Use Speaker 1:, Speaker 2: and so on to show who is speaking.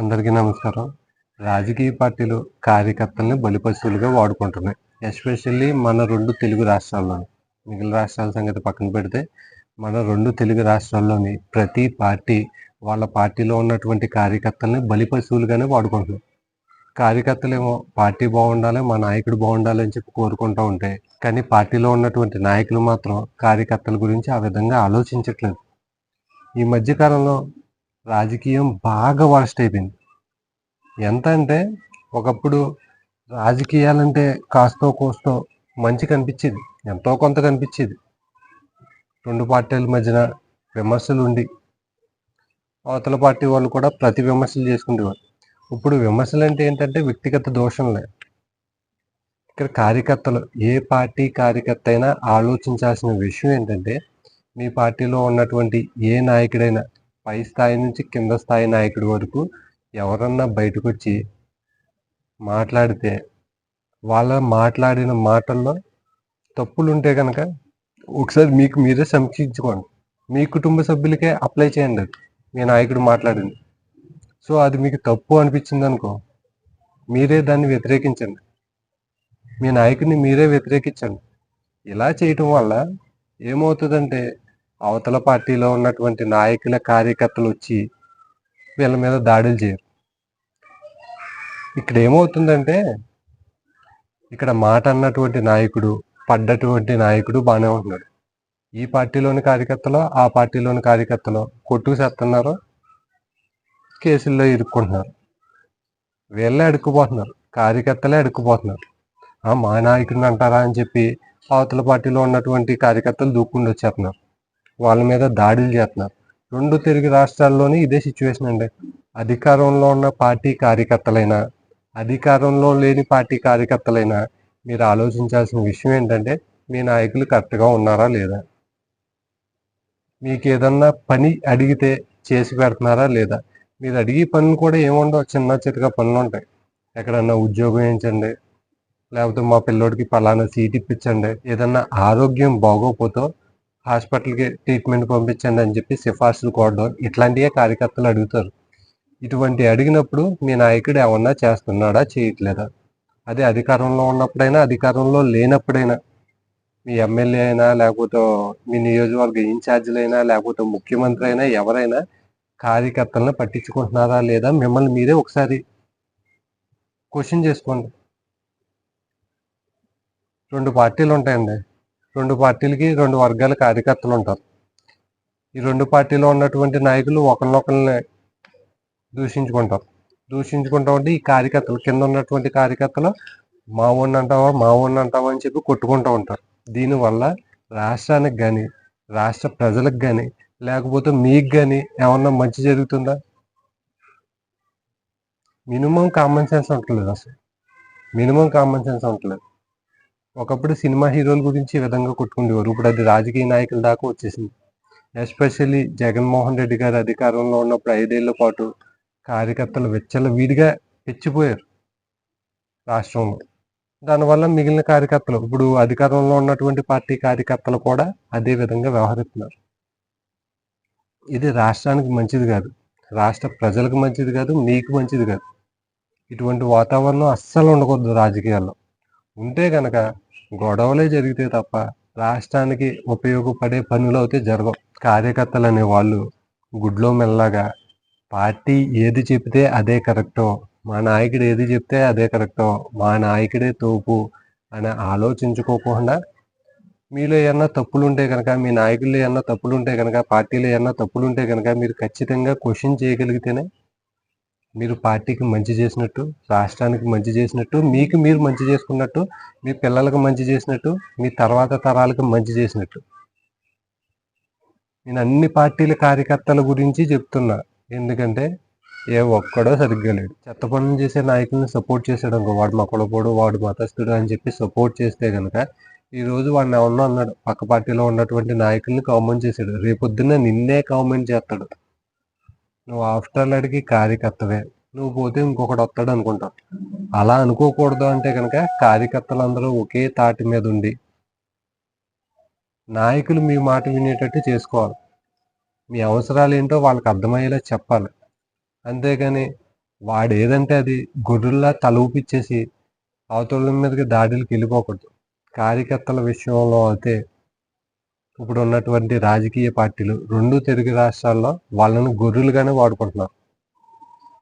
Speaker 1: అందరికీ నమస్కారం. రాజకీయ పార్టీలు కార్యకర్తల్ని బలిపశువులుగా వాడుకుంటున్నాయి. ఎస్పెషల్లీ మన రెండు తెలుగు రాష్ట్రాల్లోని మిగిలిన రాష్ట్రాల సంగతి పక్కన పెడితే మన రెండు తెలుగు రాష్ట్రాల్లోని ప్రతి పార్టీ వాళ్ళ పార్టీలో ఉన్నటువంటి కార్యకర్తల్ని బలిపశువులుగానే వాడుకుంటున్నాయి. కార్యకర్తలేమో పార్టీ బాగుండాలి మా నాయకుడు బాగుండాలి అని చెప్పి కోరుకుంటూ ఉంటే కానీ పార్టీలో ఉన్నటువంటి నాయకులు మాత్రం కార్యకర్తల గురించి ఆ విధంగా ఆలోచించట్లేదు. ఈ మధ్యకాలంలో రాజకీయం బాగా వర్స్ట్ అయిపోయింది. ఎంత అంటే ఒకప్పుడు రాజకీయాలంటే కాస్తో కోస్తో మంచి కనిపించేది ఎంతో కొంత కనిపించేది. రెండు పార్టీల మధ్యన విమర్శలు ఉండి అవతల పార్టీ వాళ్ళు కూడా ప్రతి విమర్శలు చేసుకునేవారు. ఇప్పుడు విమర్శలు అంటే ఏంటంటే వ్యక్తిగత దోషంలే. ఇక్కడ కార్యకర్తలు ఏ పార్టీ కార్యకర్త అయినా ఆలోచించాల్సిన విషయం ఏంటంటే మీ పార్టీలో ఉన్నటువంటి ఏ నాయకుడైనా పై స్థాయి నుంచి కింద స్థాయి నాయకుడి వరకు ఎవరన్నా బయటకు వచ్చి మాట్లాడితే వాళ్ళ మాట్లాడిన మాటల్లో తప్పులు ఉంటే కనుక ఒకసారి మీకు మీరే సమీక్షించుకోండి. మీ కుటుంబ సభ్యులకే అప్లై చేయండి మీ నాయకుడు మాట్లాడింది. సో అది మీకు తప్పు అనిపించింది అనుకో మీరే దాన్ని వ్యతిరేకించండి. మీ నాయకుడిని మీరే వ్యతిరేకించండి. ఇలా చేయటం వల్ల ఏమవుతుందంటే అవతల పార్టీలో ఉన్నటువంటి నాయకుల కార్యకర్తలు వచ్చి వీళ్ళ మీద దాడులు చేయరు. ఇక్కడ ఏమవుతుందంటే ఇక్కడ మాట అన్నటువంటి నాయకుడు పడ్డటువంటి నాయకుడు బాగానే ఉంటున్నాడు. ఈ పార్టీలోని కార్యకర్తలు ఆ పార్టీలోని కార్యకర్తలు కొట్టుకు చేస్తున్నారు కేసుల్లో ఇరుక్కుంటున్నారు. వీళ్ళే అడుక్కుపోతున్నారు. కార్యకర్తలే అడుక్కుపోతున్నారు. ఆ మా నాయకుడిని అంటారా అని చెప్పి అవతల పార్టీలో ఉన్నటువంటి కార్యకర్తలు దూక్కుండా వచ్చేస్తున్నారు వాళ్ళ మీద దాడులు చేస్తున్నారు. రెండు తెలుగు రాష్ట్రాల్లోని ఇదే సిచ్యువేషన్ అండి. అధికారంలో ఉన్న పార్టీ కార్యకర్తలైనా అధికారంలో లేని పార్టీ కార్యకర్తలైనా మీరు ఆలోచించాల్సిన విషయం ఏంటంటే మీ నాయకులు కరెక్ట్గా ఉన్నారా లేదా? మీకు ఏదన్నా పని అడిగితే చేసి పెడుతున్నారా లేదా? మీరు అడిగే పనులు కూడా ఏముండవు. చిన్న చితగా పనులు ఉంటాయి. ఎక్కడన్నా ఉద్యోగం వేయించండి. లేకపోతే మా పిల్లోడికి పలానా సీట్ ఇప్పించండి. ఏదన్నా ఆరోగ్యం బాగోకపోతే హాస్పిటల్కి ట్రీట్మెంట్ పంపించండి అని చెప్పి సిఫార్సులు కోరడం ఇట్లాంటివే కార్యకర్తలు అడుగుతారు. ఇటువంటి అడిగినప్పుడు మీ నాయకుడు ఏమన్నా చేస్తున్నాడా చేయట్లేదా? అదే అధికారంలో ఉన్నప్పుడైనా అధికారంలో లేనప్పుడైనా మీ ఎమ్మెల్యే అయినా లేకపోతే మీ నియోజకవర్గ ఇన్ఛార్జీలు అయినా లేకపోతే ముఖ్యమంత్రి అయినా ఎవరైనా కార్యకర్తలను పట్టించుకుంటున్నారా లేదా మిమ్మల్ని మీరే ఒకసారి క్వశ్చన్ చేసుకోండి. రెండు పార్టీలు ఉంటాయండి రెండు పార్టీలకి రెండు వర్గాల కార్యకర్తలు ఉంటారు. ఈ రెండు పార్టీలో ఉన్నటువంటి నాయకులు ఒకరినొకరిని దూషించుకుంటారు. దూషించుకుంటా ఉంటే ఈ కార్యకర్తలు కింద ఉన్నటువంటి కార్యకర్తలు మా ఊడిని అంటావా మా ఊడిని అంటావా అని చెప్పి కొట్టుకుంటూ ఉంటారు. దీనివల్ల రాష్ట్రానికి కానీ రాష్ట్ర ప్రజలకు కానీ లేకపోతే మీకు కానీ ఏమన్నా మంచి జరుగుతుందా? మినిమం కామన్ సెన్స్ ఉండలేదు అసలు. మినిమం కామన్ సెన్స్ ఉండలేదు ఒకప్పుడు సినిమా హీరోల గురించి ఈ విధంగా కొట్టుకునేవారు ఇప్పుడు అది రాజకీయ నాయకుల దాకా వచ్చేసింది. ఎస్పెషల్లీ జగన్మోహన్ రెడ్డి గారు అధికారంలో ఉన్నప్పుడు ఐదేళ్ళ పాటు కార్యకర్తలు వెచ్చల వీడిగా పెచ్చిపోయారు రాష్ట్రంలో. దానివల్ల మిగిలిన కార్యకర్తలు ఇప్పుడు అధికారంలో ఉన్నటువంటి పార్టీ కార్యకర్తలు కూడా అదే విధంగా వ్యవహరిస్తున్నారు. ఇది రాష్ట్రానికి మంచిది కాదు. రాష్ట్ర ప్రజలకు మంచిది కాదు మీకు మంచిది కాదు. ఇటువంటి వాతావరణం అస్సలు ఉండకూడదు రాజకీయాల్లో. ఉంటే కనుక గొడవలే జరిగితే తప్ప రాష్ట్రానికి ఉపయోగపడే పనులు అయితే జరగవు. కార్యకర్తలు అనే వాళ్ళు గుడ్లో మెల్లగా పార్టీ ఏది చెబితే అదే కరెక్టో మా నాయకుడు ఏది చెప్తే అదే కరెక్టో మా నాయకుడే తోపు అని ఆలోచించుకోకుండా మీలో ఏమన్నా తప్పులుంటే కనుక మీ నాయకుల్లో ఏమన్నా తప్పులుంటే కనుక పార్టీలో ఏమన్నా తప్పులు ఉంటే కనుక మీరు ఖచ్చితంగా క్వశ్చన్ చేయగలిగితేనే మీరు పార్టీకి మంచి చేసినట్టు రాష్ట్రానికి మంచి చేసినట్టు మీకు మీరు మంచి చేసుకున్నట్టు మీ పిల్లలకు మంచి చేసినట్టు మీ తర్వాత తరాలకు మంచి చేసినట్టు. నేను అన్ని పార్టీల కార్యకర్తల గురించి చెప్తున్నా. ఎందుకంటే ఏ ఒక్కడో సరిగ్గా లేడు. చెత్త పనులు చేసే నాయకుల్ని సపోర్ట్ చేసాడు అనుకో వాడు మా కులపోడు వాడు మతస్థుడు అని చెప్పి సపోర్ట్ చేస్తే కనుక ఈరోజు వాడిని ఎవరినో అన్నాడు. పక్క పార్టీలో ఉన్నటువంటి నాయకుల్ని కామెంట్ చేశాడు. రేపొద్దున్న నిన్నే కామెంట్ చేస్తాడు. నువ్వు ఆఫ్టర్ అడిగి కార్యకర్తవే. నువ్వు పోతే ఇంకొకటి వస్తాడు అనుకుంటావు అలా అనుకోకూడదు అంటే కనుక కార్యకర్తలందరూ ఒకే తాటి మీద ఉండి నాయకులు మీ మాట వినేటట్టు చేసుకోవాలి. మీ అవసరాలు ఏంటో వాళ్ళకి అర్థమయ్యేలా చెప్పాలి. అంతేగాని వాడు ఏదంటే అది గొర్రెల్లా తల ఊపిచ్చేసి అవతల మీదకి దాడులకు వెళ్ళిపోకూడదు. కార్యకర్తల విషయంలో అయితే ఇప్పుడు ఉన్నటువంటి రాజకీయ పార్టీలు రెండు తెలుగు రాష్ట్రాల్లో వాళ్ళను గొర్రెలుగానే వాడుకుంటున్నారు.